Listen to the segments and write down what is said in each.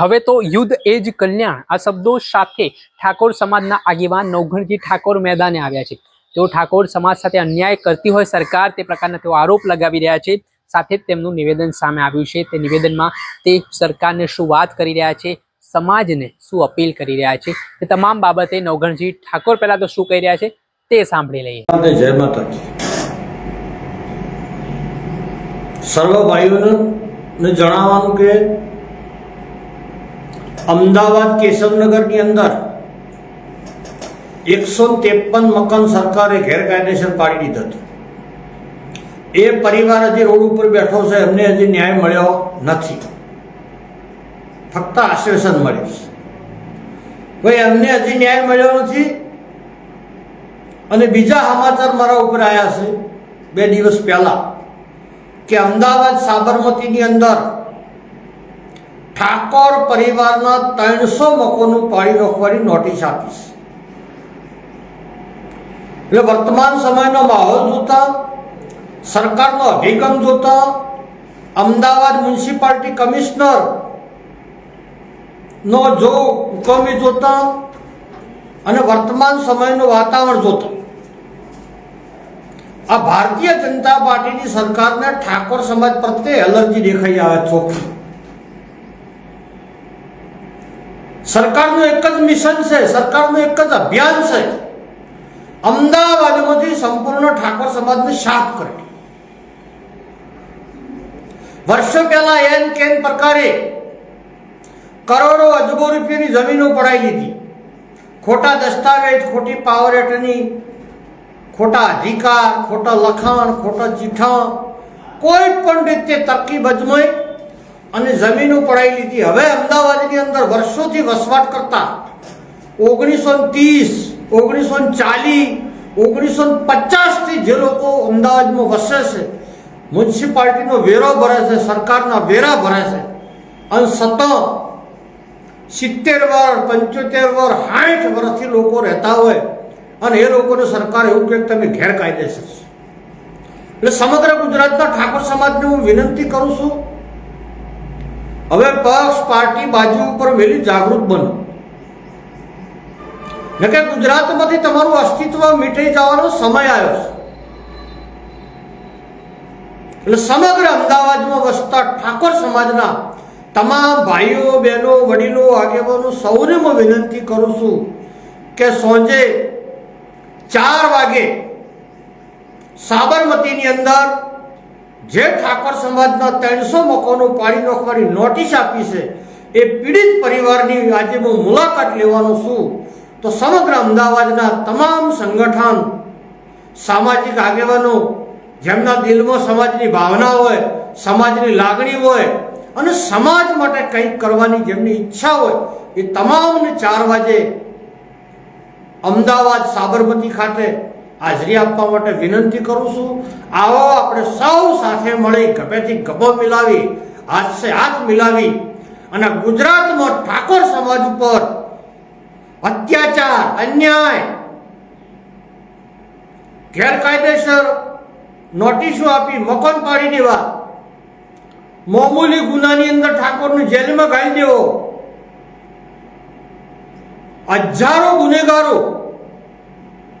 હવે તો યુદ્ધ એ જ કલ્યાણ. આ શબ્દો સાથે ઠાકોર સમાજના આગેવાન નવઘણજી ઠાકોર મેદાને આવ્યા છે. તેઓ ઠાકોર સમાજ સાથે અન્યાય કરતી હોય સરકાર તે પ્રકારના તેઓ આરોપ લગાવી રહ્યા છે. સાથે જ તેમનું નિવેદન સામે આવ્યું છે. તે નિવેદનમાં તે સરકારને શું વાત કરી રહ્યા છે, સમાજને શું અપીલ કરી રહ્યા છે, તે તમામ બાબતે નવઘણજી ઠાકોર પહેલા તો શું કહી રહ્યા છે તે સાંભળી લઈએ. જય માતાજી. જણાવવાનું કે અમદાવાદ કેશવનગરની અંદર એકસો ત્રેપન મકાન સરકારે ગેરકાયદેસર પાડી દીધું હતું. એ પરિવાર હજી રોડ ઉપર બેઠો છે, એમને હજી ન્યાય મળ્યો નથી. ફક્ત આશ્વાસન મળ્યું ભાઈ એમને હજી ન્યાય મળ્યો નથી અને બીજા સમાચાર મારા ઉપર આવ્યા છે, બે દિવસ પહેલા, કે અમદાવાદ સાબરમતીની અંદર ઠાકોર પરિવારના ત્રણસો મકોનું પાડી રોકવાની નોટિસ આપીશ એટલે વર્તમાન સમયનો માહોલ જોતા, સરકારનો અભિગમ જોતા, અમદાવાદ મ્યુનિસિપાલિટી કમિશનર નો જો હુકમી જોતા અને વર્તમાન સમયનું વાતાવરણ જોતા. આ ભારતીય જનતા પાર્ટીની સરકારને ઠાકોર સમાજ પ્રત્યે એલર્જી દેખાઈ આવે ચોખ્ખી. સરકારનું એક જ મિશન છે સરકારનું એક જ અભિયાન છે અમદાવાદમાંથી સંપૂર્ણ ઠાકોર સમાજને સાફ કરે વર્ષો પહેલા એન કેન પ્રકારે કરોડો અજબો રૂપિયાની જમીનો પડાઈ લીધી ખોટા દસ્તાવેજ ખોટી પાવર એટની ખોટા અધિકાર ખોટા લખાણ ખોટા ચીઠા કોઈ પણ રીતે તરકીબ અજમાઈ અને જમીનો પડાઈ લીધી. હવે અમદાવાદની અંદર વર્ષોથી વસવાટ કરતા ઓગણીસો ત્રીસ ઓગણીસો ચાલીસ ઓગણીસો પચાસથી જે લોકો અમદાવાદમાં વસે છે, મ્યુનિસિપાલિટીનો વેરો ભરે છે, સરકારના વેરા ભરે છે. અને સતત સિત્તેર વર્ષ પંચોતેર વર્ષ સાઠ વર્ષથી લોકો રહેતા હોય અને એ લોકોને સરકાર એવું કહે તમે ગેરકાયદેસર છે. એટલે સમગ્ર ગુજરાતના ઠાકોર સમાજને હું વિનંતી કરું છું હવે પક્ષ પાર્ટી બાજુ ઉપર મેલી જાગૃત બનો. કે ગુજરાતમાંથી તમારું અસ્તિત્વ મીટાઈ જવાનો સમય આવ્યો છે. એટલે સમગ્ર અમદાવાદમાં વસતા ઠાકોર સમાજના તમામ ભાઈઓ, બહેનો, વડીલો, આગેવાનો સૌને હું વિનંતી કરું છું કે સાંજે ચાર વાગે સાબરમતીની અંદર જે ઠાકોર સમાજના ત્રણસો મકોનું પાડી નાખવાની નોટિસ આપી છે, એ પીડિત પરિવારની આજે હું મુલાકાત લેવાનો છું. તો સમગ્ર અમદાવાદના તમામ સંગઠન, સામાજિક આગેવાનો, જેમના દિલમાં સમાજની ભાવના હોય, સમાજની લાગણી હોય, અને સમાજ માટે કંઈક કરવાની જેમની ઈચ્છા હોય, એ તમામને ચાર વાગે અમદાવાદ સાબરમતી ખાતે હાજરી આપવા માટે વિનંતી કરું છું. આવો આપણે સૌ સાથે મળી ગભેથી ગભો મિલાવી, હાથ હાથ મિલાવી અને ગુજરાતમાં ઠાકોર સમાજ ઉપર અત્યાચાર, અન્યાય, ગેરકાયદેસર નોટિસો આપી મકાન પાડી દેવા. મામૂલી ગુનાની અંદર ઠાકોરને જેલમાં ગાળી દેવો. હજારો ગુનેગારો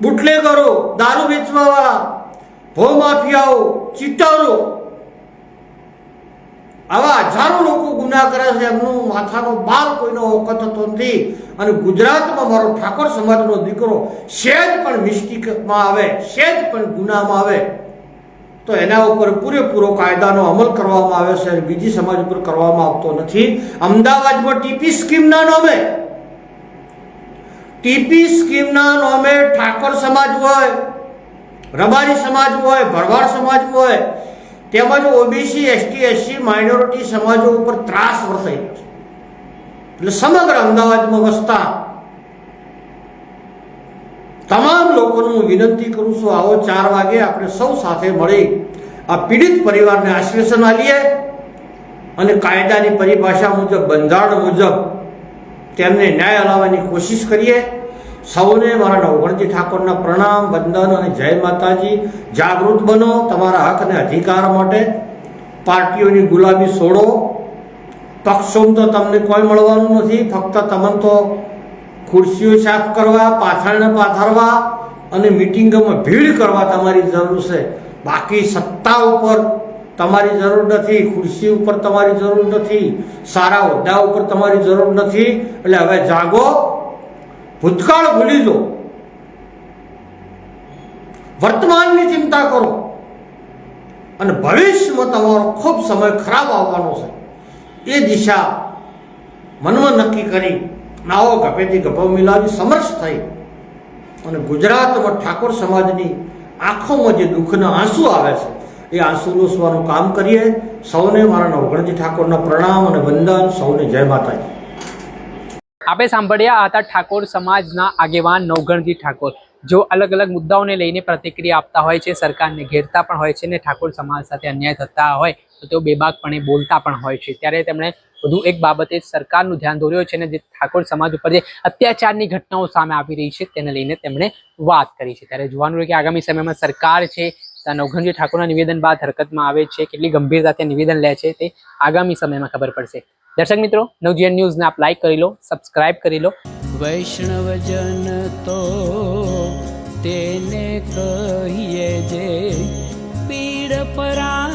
બુટલેગરો દારૂ વેચવાવાળા ભો માફિયાઓ, ચીટરો. આવા હજારો લોકો ગુના કરે છે, એમનું માથાનો બાલ કોઈનો ઓકત થતો નથી. અને ગુજરાતમાં મારો ઠાકોર સમાજનો દીકરો સેજ પણ મિસ્ટેકમાં આવે, શેજ પણ ગુનામાં આવે. તો એના ઉપર પૂરેપૂરો કાયદાનો અમલ કરવામાં આવે છે બીજી સમાજ ઉપર કરવામાં આવતો નથી. અમદાવાદમાં ટીપી સ્કીમના નામે ટીપી સ્કીમના નામે ઠાકોર સમાજ હોય, રબારી સમાજ હોય, ભરવાડ સમાજ હોય, તેમજ ઓબીસી, એસટી, એસસી, માઇનોરિટી સમાજો ઉપર ત્રાસ વર્તાઈ છે. એટલે સમગ્ર અમદાવાદમાં વસતા તમામ લોકોને હું વિનંતી કરું છું, આવો ચાર વાગે આપણે સૌ સાથે મળી આ પીડિત પરિવારને આશ્વાસન આપીએ અને કાયદાની પરિભાષા મુજબ, બંધારણ મુજબ તેમને ન્યાય અલાવવાની કોશિશ કરીએ. સૌને મારા નવગણજી ઠાકોરના પ્રણામ, વંદન અને જય માતાજી. જાગૃત બનો તમારા હક અને અધિકાર માટે. પાર્ટીઓની ગુલાબી છોડો. પક્ષોમ તો તમને કોઈ મળવાનું નથી. ફક્ત તમને તો ખુરશીઓ સાફ કરવા પાથરને પાથરવા અને મિટિંગોમાં ભીડ કરવા તમારી જરૂર છે. બાકી સત્તા ઉપર તમારી જરૂર નથી, ખુરશી ઉપર તમારી જરૂર નથી, સારા હોદ્દા ઉપર તમારી જરૂર નથી. એટલે હવે જાગો, ભૂતકાળ ભૂલી દો વર્તમાનની ચિંતા કરો. અને ભવિષ્યમાં તમારો ખૂબ સમય ખરાબ આવવાનો છે. એ દિશા મનમાં નક્કી કરી નાવો ગપેથી ગભો મિલાવી સમર્થ થઈ. અને ગુજરાતમાં ઠાકોર સમાજની આંખોમાં જે દુઃખના આંસુ આવે છે એ આંસુ લૂસવાનું કામ કરીએ. સૌને મારા નવગણજી ઠાકોરના પ્રણામ અને વંદન. સૌને જય માતાજી. આપણે સાંભળ્યા હતા ઠાકોર સમાજના આગેવાન નવગણજી ઠાકોર. જો અલગ અલગ મુદ્દાઓને લઈને પ્રતિક્રિયા આપતા હોય છે, સરકારને ઘેરતા પણ હોય છે ને ઠાકોર સમાજ સાથે અન્યાય થતા હોય, તો તેઓ બેબાકપણે બોલતા પણ હોય છે. ત્યારે તેમણે વધુ એક બાબતે સરકારનું ધ્યાન દોર્યું છે અને જે ઠાકોર સમાજ ઉપર જે અત્યાચારની ઘટનાઓ સામે આવી રહી છે તેને લઈને તેમણે વાત કરી છે. ત્યારે જોવાનું રહ્યું કે આગામી સમયમાં સરકાર છે નવઘનજી ઠાકોરના નિવેદન બાદ હરકતમાં આવે છે, કેટલી ગંભીરતાથી નિવેદન લે છે તે આગામી સમયમાં ખબર પડશે. દર્શક મિત્રો, નવજીવન ન્યૂઝને આપ લાઈક કરી લો, સબસ્ક્રાઇબ કરી લો. વૈષ્ણવજન તો તેને કહીએ જે પીડ પરા